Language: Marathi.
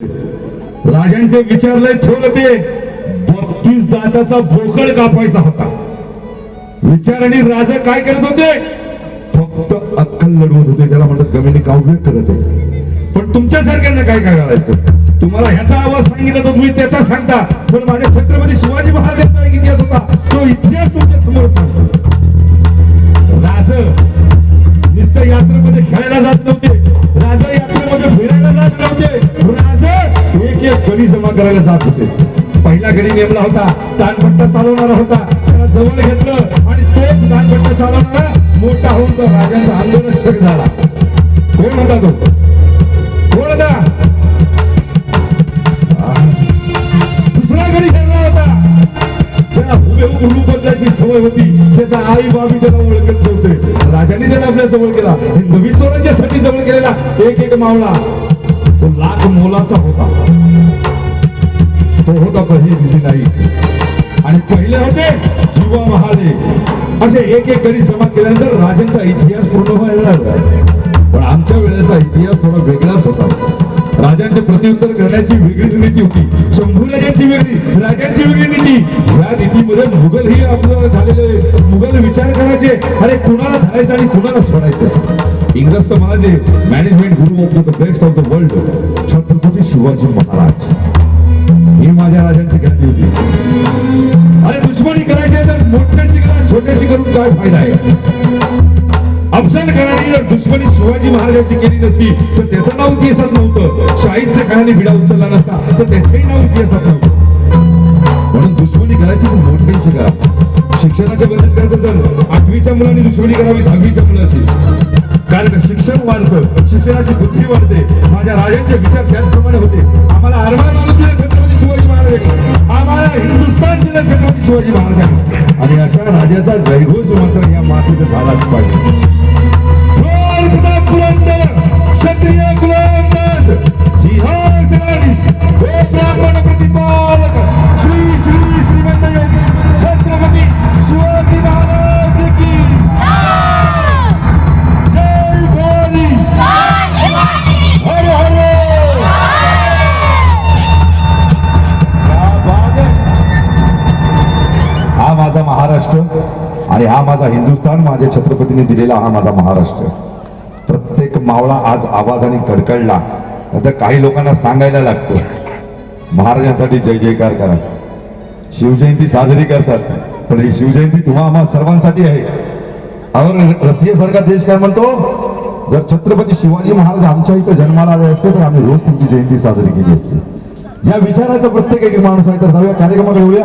राजांचे विचारलंय थोर होते. बत्तीस दाताचा बोकड कापायचा होता. विचार आणि राजा काय करत होते? फक्त अक्कल लढवत होते. त्याला म्हणतात कमीने काव्य करत. होते पण तुमच्या सरकारनं काय काय करायचं? तुम्हाला ह्याचा आवाज सांगितला तर तुम्ही त्याचा सांगता. पण माझ्या छत्रपती शिवाजी महाराजांचा एक इतिहास होता. तो इतिहास तुमच्यासमोर सांगतो. राज नुसतं यात्रेमध्ये खेळायला जात नव्हते. राजा यात्रेमध्ये फिरायला जात नव्हते. राजा ध्वनी जमा करायला जात होते. पहिला गडी नेमला होता दानपट्टा चालवणारा होता त्याला जवळ घेतलं आणि तोच दानपट्टा चालवणारा मोठा होऊन तो राजांचा आंदोलक झाला. कोण होता तो? कोण होता? आह. दुसरा गडी ठरला होता. त्याला हुबेहूब रूप बदलायची सवय होती. त्याचा आई बाबी त्याला ओळखत नव्हते. राजाने त्याला आपल्या जवळ केला. नवी स्वराज्यासाठी जवळ केलेला एक एक मावळा. लाख मोलाचा होता. तो होता बहिर्जी नाही आणि पहिले होते जीवा महाले असे एक एक गडी जमा केल्यानंतर राजांचा इतिहास पूर्ण व्हायला लागला. पण आमच्या वेळेचा इतिहास थोडा वेगळाच होता. राजांचे प्रत्युत्तर करण्याची वेगळीच नीती होती. शंभू राजांची वेगळी राजांची वेगळी नीती या नीतीमध्ये मुघल ही आपलं झालेले मुघल विचार करायचे. अरे कुणाला धरायचं आणि कुणाला सोडायचं? इंग्रज तर म्हणाले management guru of the best of the world Chhatrapati Shivaji Maharaj. ही माझ्या राजांची ख्याती होती. अरे दुश्मनी करायची तर मोठ्याशी करा छोट्याशी करून काय फायदा आहे? अफजल खानाने जर दुश्मनी शिवाजी महाराजांची केली नसती तर त्याचं नाव इतिहासात नव्हतं. शाहिस्ते खानाने भिडा उचलला नसता तर त्याचंही नाव इतिहासात नव्हतं. म्हणून दुश्मनी करायची तर मोठ्याशी शिका. शिक्षणाच्या बद्दल करायचं तर आठवीच्या मुलांनी दुश्मनी करावी दहावीच्या मुलाशी कारण शिक्षण वाढतं शिक्षणाची बुद्धी वाढते. माझ्या राजांचे विचार त्याचप्रमाणे होते. आम्हाला आरमार त्याचा जयघोष मात्र या मातीत झालाच पाहिजे. क्षत्रिय गुलामदास सिंहासनाधीश महाराष्ट्र आणि हा माझा हिंदुस्थान माझ्या छत्रपतीने दिलेला हा माझा महाराष्ट्र. प्रत्येक मावळा आज आवाजाने कडकडला तर काही लोकांना सांगायला लागतं. महाराजांसाठी जय जयकार करा. शिवजयंती साजरी करतात पण ही शिवजयंती तुम्हा आम्हा सर्वांसाठी आहे. और रशिया सारखा देश काय म्हणतो? जर छत्रपती शिवाजी महाराज आमच्या इथं जन्माला आले असते तर आम्ही रोज तुमची जयंती साजरी केली असते. या विचाराचा प्रत्येक एक माणूस आहे तर जाऊया कार्यक्रमाला येऊया.